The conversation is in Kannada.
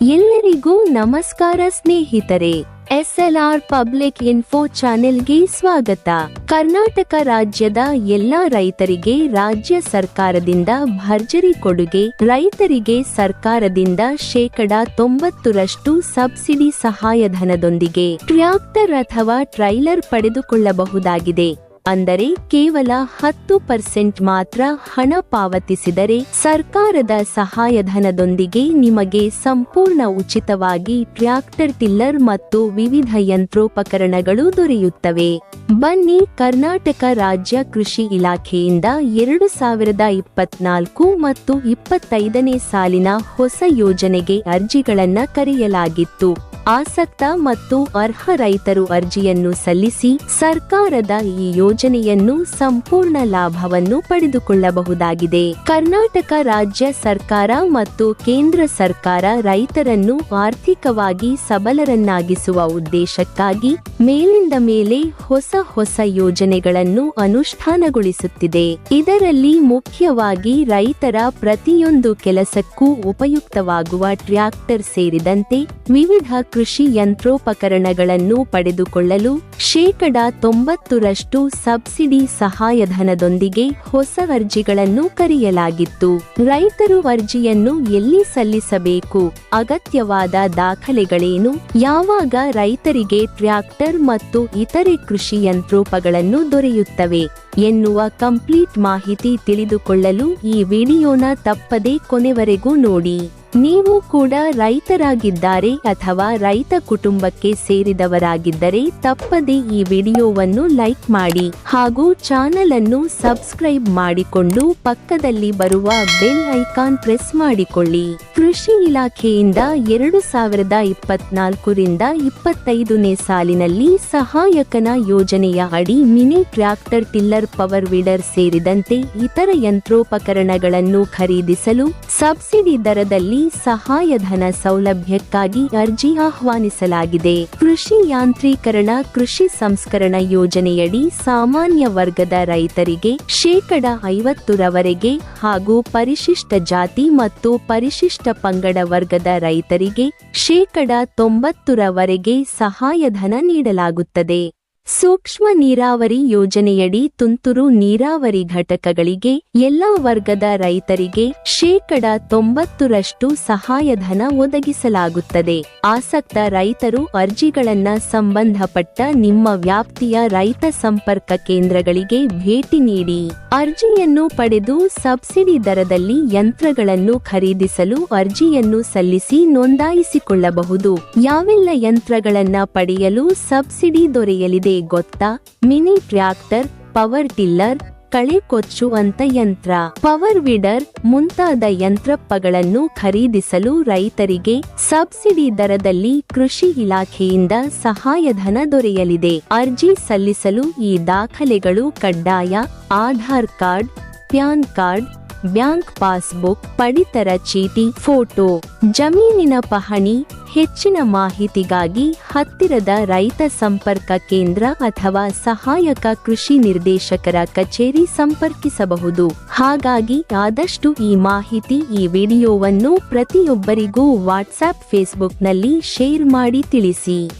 ಎಲ್ಲರಿಗೂ ನಮಸ್ಕಾರ ಸ್ನೇಹಿತರೆ, ಎಸ್ಎಲ್ಆರ್ ಪಬ್ಲಿಕ್ ಇನ್ಫೋ ಚಾನೆಲ್ಗೆ ಸ್ವಾಗತ. ಕರ್ನಾಟಕ ರಾಜ್ಯದ ಎಲ್ಲಾ ರೈತರಿಗೆ ರಾಜ್ಯ ಸರ್ಕಾರದಿಂದ ಭರ್ಜರಿ ಕೊಡುಗೆ, ರೈತರಿಗೆ ಸರ್ಕಾರದಿಂದ ಶೇಕಡ ತೊಂಬತ್ತರಷ್ಟು ಸಬ್ಸಿಡಿ ಸಹಾಯಧನದೊಂದಿಗೆ ಟ್ರ್ಯಾಕ್ಟರ್ ಅಥವಾ ಟ್ರೈಲರ್ ಪಡೆದುಕೊಳ್ಳಬಹುದಾಗಿದೆ. ಅಂದರೆ ಕೇವಲ ಹತ್ತು ಪರ್ಸೆಂಟ್ ಮಾತ್ರ ಹಣ ಪಾವತಿಸಿದರೆ ಸರ್ಕಾರದ ಸಹಾಯಧನದೊಂದಿಗೆ ನಿಮಗೆ ಸಂಪೂರ್ಣ ಉಚಿತವಾಗಿ ಟ್ರ್ಯಾಕ್ಟರ್ ಟಿಲ್ಲರ್ ಮತ್ತು ವಿವಿಧ ಯಂತ್ರೋಪಕರಣಗಳು ದೊರೆಯುತ್ತವೆ. ಬನ್ನಿ ಕರ್ನಾಟಕ ರಾಜ್ಯ ಕೃಷಿ ಇಲಾಖೆಯಿಂದ ಎರಡು ಸಾವಿರದ ಇಪ್ಪತ್ನಾಲ್ಕು ಮತ್ತು ಇಪ್ಪತ್ತೈದನೇ ಸಾಲಿನ ಹೊಸ ಯೋಜನೆಗೆ ಅರ್ಜಿಗಳನ್ನು ಕರೆಯಲಾಗಿತ್ತು. ಆಸಕ್ತ ಮತ್ತು ಅರ್ಹ ರೈತರು ಅರ್ಜಿಯನ್ನು ಸಲ್ಲಿಸಿ ಸರ್ಕಾರದ ಈ ಯೋಜನೆಯನ್ನು ಸಂಪೂರ್ಣ ಲಾಭವನ್ನು ಪಡೆದುಕೊಳ್ಳಬಹುದಾಗಿದೆ. ಕರ್ನಾಟಕ ರಾಜ್ಯ ಸರ್ಕಾರ ಮತ್ತು ಕೇಂದ್ರ ಸರ್ಕಾರ ರೈತರನ್ನು ಆರ್ಥಿಕವಾಗಿ ಸಬಲರನ್ನಾಗಿಸುವ ಉದ್ದೇಶಕ್ಕಾಗಿ ಮೇಲಿಂದ ಮೇಲೆ ಹೊಸ ಹೊಸ ಯೋಜನೆಗಳನ್ನು ಅನುಷ್ಠಾನಗೊಳಿಸುತ್ತಿದೆ. ಇದರಲ್ಲಿ ಮುಖ್ಯವಾಗಿ ರೈತರ ಪ್ರತಿಯೊಂದು ಕೆಲಸಕ್ಕೂ ಉಪಯುಕ್ತವಾಗುವ ಟ್ರ್ಯಾಕ್ಟರ್ ಸೇರಿದಂತೆ ವಿವಿಧ ಕೃಷಿ ಯಂತ್ರೋಪಕರಣಗಳನ್ನು ಪಡೆದುಕೊಳ್ಳಲು ಶೇಕಡ ತೊಂಬತ್ತರಷ್ಟು ಸಬ್ಸಿಡಿ ಸಹಾಯಧನದೊಂದಿಗೆ ಹೊಸ ಅರ್ಜಿಗಳನ್ನು ಕರೆಯಲಾಗಿತ್ತು. ರೈತರು ಅರ್ಜಿಯನ್ನು ಎಲ್ಲಿ ಸಲ್ಲಿಸಬೇಕು? ಅಗತ್ಯವಾದ ದಾಖಲೆಗಳೇನು? ಯಾವಾಗ ರೈತರಿಗೆ ಟ್ರ್ಯಾಕ್ಟರ್ ಮತ್ತು ಇತರೆ ಕೃಷಿ ಯಂತ್ರೋಪಗಳನ್ನು ದೊರೆಯುತ್ತವೆ? ಎನ್ನುವ ಕಂಪ್ಲೀಟ್ ಮಾಹಿತಿ ತಿಳಿದುಕೊಳ್ಳಲು ಈ ವಿಡಿಯೋನ ತಪ್ಪದೇ ಕೊನೆವರೆಗೂ ನೋಡಿ. ನೀವು ಕೂಡ ರೈತರಾಗಿದ್ದಾರೆ ಅಥವಾ ರೈತ ಕುಟುಂಬಕ್ಕೆ ಸೇರಿದವರಾಗಿದ್ದರೆ ತಪ್ಪದೆ ಈ ವಿಡಿಯೋವನ್ನು ಲೈಕ್ ಮಾಡಿ ಹಾಗೂ ಚಾನೆಲ್ ಅನ್ನು ಸಬ್ಸ್ಕ್ರೈಬ್ ಮಾಡಿಕೊಂಡು ಪಕ್ಕದಲ್ಲಿ ಬರುವ ಬೆಲ್ ಐಕಾನ್ ಪ್ರೆಸ್ ಮಾಡಿಕೊಳ್ಳಿ. ಕೃಷಿ ಇಲಾಖೆಯಿಂದ ಎರಡು ಸಾವಿರದ ಇಪ್ಪತ್ನಾಲ್ಕರಿಂದ ಇಪ್ಪತ್ತೈದನೇ ಸಾಲಿನಲ್ಲಿ ಸಹಾಯಕನ ಯೋಜನೆಯ ಅಡಿ mini tractor tiller power weeder ಸೇರಿದಂತೆ ಇತರ ಯಂತ್ರೋಪಕರಣಗಳನ್ನು ಖರೀದಿಸಲು ಸಬ್ಸಿಡಿ ದರದಲ್ಲಿ ಸಹಾಯಧನ ಸೌಲಭ್ಯಕ್ಕಾಗಿ ಅರ್ಜಿ ಆಹ್ವಾನಿಸಲಾಗಿದೆ. ಕೃಷಿ ಯಾಂತ್ರೀಕರಣ, ಕೃಷಿ ಸಂಸ್ಕರಣ ಯೋಜನೆಯಡಿ ಸಾಮಾನ್ಯ ವರ್ಗದ ರೈತರಿಗೆ ಶೇಕಡ ಐವತ್ತರವರೆಗೆ ಹಾಗೂ ಪರಿಶಿಷ್ಟ ಜಾತಿ ಮತ್ತು ಪರಿಶಿಷ್ಟ ಪಂಗಡ ವರ್ಗದ ರೈತರಿಗೆ ಶೇಕಡ ತೊಂಬತ್ತರವರೆಗೆ ಸಹಾಯಧನ ನೀಡಲಾಗುತ್ತದೆ. ಸೂಕ್ಷ್ಮ ನೀರಾವರಿ ಯೋಜನೆಯಡಿ ತುಂತುರು ನೀರಾವರಿ ಘಟಕಗಳಿಗೆ ಎಲ್ಲಾ ವರ್ಗದ ರೈತರಿಗೆ ಶೇಕಡ ತೊಂಬತ್ತರಷ್ಟು ಸಹಾಯಧನ ಒದಗಿಸಲಾಗುತ್ತದೆ. ಆಸಕ್ತ ರೈತರು ಅರ್ಜಿಗಳನ್ನ ಸಂಬಂಧಪಟ್ಟ ನಿಮ್ಮ ವ್ಯಾಪ್ತಿಯ ರೈತ ಸಂಪರ್ಕ ಕೇಂದ್ರಗಳಿಗೆ ಭೇಟಿ ನೀಡಿ. ಅರ್ಜಿಯನ್ನು ಪಡೆದು ಸಬ್ಸಿಡಿ ದರದಲ್ಲಿ ಯಂತ್ರಗಳನ್ನು ಖರೀದಿಸಲು ಅರ್ಜಿಯನ್ನು ಸಲ್ಲಿಸಿ ನೋಂದಾಯಿಸಿಕೊಳ್ಳಬಹುದು. ಯಾವೆಲ್ಲ ಯಂತ್ರಗಳನ್ನ ಪಡೆಯಲು ಸಬ್ಸಿಡಿ ದೊರೆಯಲಿದೆ? ಗೊತ್ತಾ? ಮಿನಿ ಟ್ರ್ಯಾಕ್ಟರ್, ಪವರ್ ಟಿಲ್ಲರ್, ಕಳೆ ಕೊಚ್ಚುವಂತ ಯಂತ್ರ. ಪವರ್ ವಿಡರ್ ಮುಂತಾದ ಯಂತ್ರಪ್ಪಗಳನ್ನು ಖರೀದಿಸಲು ರೈತರಿಗೆ ಸಬ್ಸಿಡಿ ದರದಲ್ಲಿ ಕೃಷಿ ಇಲಾಖೆಯಿಂದ ಸಹಾಯಧನ ದೊರೆಯಲಿದೆ. ಅರ್ಜಿ ಸಲ್ಲಿಸಲು ಈ ದಾಖಲೆಗಳು ಕಡ್ಡಾಯ. Aadhaar card, PAN card, bank passbook, ಪಡಿತರ ಚೀಟಿ, ಫೋಟೋ, ಜಮೀನಿನ ಪಹಣಿ ಹೆಚ್ಚಿನ ಮಾಹಿತಿಗಾಗಿ ಹತ್ತಿರದ ರೈತ ಸಂಪರ್ಕ ಕೇಂದ್ರ ಅಥವಾ ಸಹಾಯಕ ಕೃಷಿ ನಿರ್ದೇಶಕರ ಕಚೇರಿ ಸಂಪರ್ಕಿಸಬಹುದು. ಹಾಗಾಗಿ ಆದಷ್ಟು ಈ ಮಾಹಿತಿ ಈ ವಿಡಿಯೋವನ್ನು ಪ್ರತಿಯೊಬ್ಬರಿಗೂ ವಾಟ್ಸ್ಆಪ್ ಫೇಸ್ಬುಕ್ನಲ್ಲಿ ಶೇರ್ ಮಾಡಿ ತಿಳಿಸಿ.